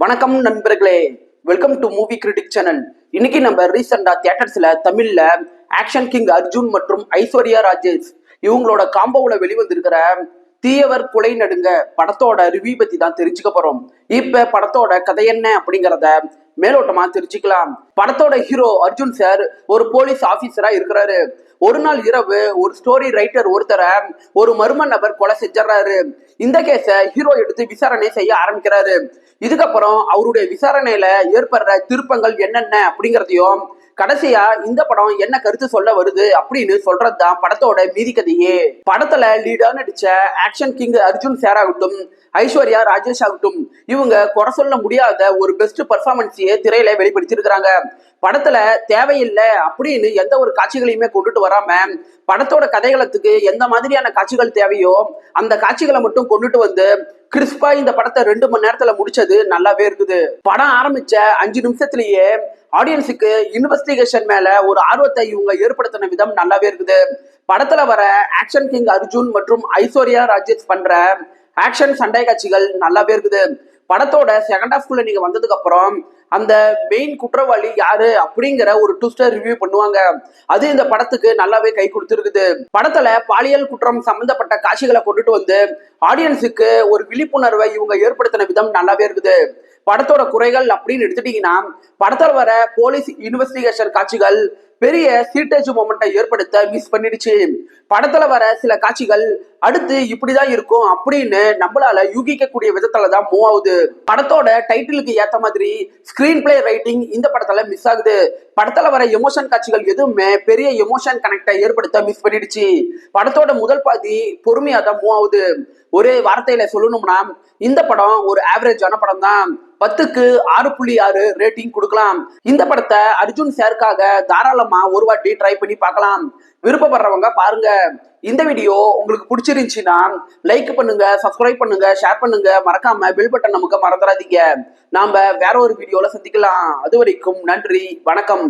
வணக்கம் நண்பர்களே. Welcome to movie critic channel இன்னைக்கு நம்ம ரீசெண்டா தியேட்டர்ஸ்ல தமிழ்ல ஆக்ஷன் கிங் அர்ஜுன் மற்றும் ஐஸ்வர்யா ராஜேஷ் இவங்களோட காம்போவுல வெளிவந்திருக்கிற தீயவர் குலை நடுங்க படத்தோட ரிவ்யூ பத்தி தான் தெரிஞ்சுக்க போறோம். இப்ப படத்தோட கதை என்ன அப்படிங்கறத மேலோட்டமா தெரிஞ்சுக்கலாம். படத்தோட ஹீரோ அர்ஜுன் சார் ஒரு போலீஸ் ஆபீசரா இருக்கிறாரு. ஒரு நாள் இரவு ஒரு ஸ்டோரி ரைட்டர் ஒருத்தரை ஒரு மர்ம நபர் கொலை செஞ்சிடறாரு இந்த கேஸ ஹீரோ எடுத்து விசாரணை செய்ய ஆரம்பிக்கிறாரு. இதுக்கப்புறம் அவருடைய விசாரணையில ஏற்படுற திருப்பங்கள் என்னென்ன அப்படிங்கறதையும் கடைசியா இந்த படம் என்ன கருத்து சொல்ல வருது அப்படின்னு சொல்றதுதான் படத்தோட மீதி கதையே. படத்துல லீடா நடிச்ச ஆக்ஷன் கிங் அர்ஜுன் சார் ஆகட்டும் ஐஸ்வர்யா ராஜேஷ் ஆகட்டும் இவங்க குறை சொல்ல முடியாத ஒரு பெஸ்ட் பர்ஃபார்மன்ஸையே திரையில வெளிப்படுத்தியிருக்கிறாங்க. படத்துல தேவையில்லை அப்படின்னு எந்த ஒரு காட்சிகளையுமே கொண்டுட்டு வராம படத்தோட கதைகளத்துக்கு எந்த மாதிரியான காட்சிகள் தேவையோ அந்த காட்சிகளை மட்டும் கொண்டுட்டு வந்து கிறிஸ்பா இந்த படத்தை ரெண்டு மணி நேரத்துல முடிச்சது நல்லாவே இருக்குது. படம் ஆரம்பிச்ச அஞ்சு நிமிஷத்துலயே ஆடியன்ஸுக்கு இன்வெஸ்டிகேஷன் மேல ஒரு ஆர்வத்தை இவங்க ஏற்படுத்தின விதம் நல்லாவே இருக்குது. படத்துல வர ஆக்ஷன் கிங் அர்ஜுன் மற்றும் ஐஸ்வர்யா ராஜேஷ் பண்ற ஆக்ஷன் சண்டை காட்சிகள் நல்லாவே இருக்குது. படத்தோட செகண்ட் ஹாஃப்குள்ள நீங்க வந்ததுக்கு அப்புறம் அந்த மெயின் குற்றவாளி யாரு அப்படிங்கிற ஒரு ட்விஸ்டர் ரிவ்யூ பண்ணுவாங்க. அது இந்த படத்துக்கு நல்லாவே கை கொடுத்துருக்குது. படத்துல பாலியல் குற்றம் சம்பந்தப்பட்ட காட்சிகளை கொண்டுட்டு வந்து ஆடியன்ஸுக்கு ஒரு விழிப்புணர்வை இவங்க ஏற்படுத்தின விதம் நல்லாவே இருக்குது. படத்தோட குறைகள் அப்படின்னு எடுத்துட்டீங்கன்னா படத்துல வர போலீஸ் இன்வெஸ்டிகேஷன் காட்சிகள் பெரிய சீட்டேஜ் மொமெண்ட்டை ஏற்படுத்த மிஸ் பண்ணிடுச்சு. படத்துல வர சில காட்சிகள் அடுத்து இப்படிதான் இருக்கும் அப்படின்னு நம்மளால யூகிக்கக்கூடிய விதத்துல தான் மூவ் ஆகுது. படத்தோட டைட்டிலுக்கு ஏத்த மாதிரி ஸ்கிரீன் பிளே ரைட்டிங் இந்த படத்துல மிஸ் ஆகுது. படத்துல வர எமோஷன் காட்சிகள் எதுவுமே பெரிய எமோஷன் கனெக்டை ஏற்படுத்த மிஸ் பண்ணிடுச்சு. படத்தோட முதல் பாதி பொறுமையா தான் மூவ் ஆகுது. ஒரே வார்த்தையில சொல்லணும்னா இந்த படம் ஒரு ஆவரேஜான படம் தான் பத்துக்கு ஆறு புள்ளி ஆறு ரேட்டிங் கொடுக்கலாம். இந்த படத்தை அர்ஜுன் சாருக்காக தாராளமா ஒரு வாட்டி ட்ரை பண்ணி பார்க்கலாம். விருப்பப்படுறவங்க பாருங்க. இந்த வீடியோ உங்களுக்கு பிடிச்சிருந்துச்சுன்னா லைக் பண்ணுங்க சப்ஸ்கிரைப் பண்ணுங்க ஷேர் பண்ணுங்க. மறக்காம பெல் பட்டன் நமக்கு மறந்துடாதீங்க. நாம வேற ஒரு வீடியோல சந்திக்கலாம். அது வரைக்கும் நன்றி வணக்கம்.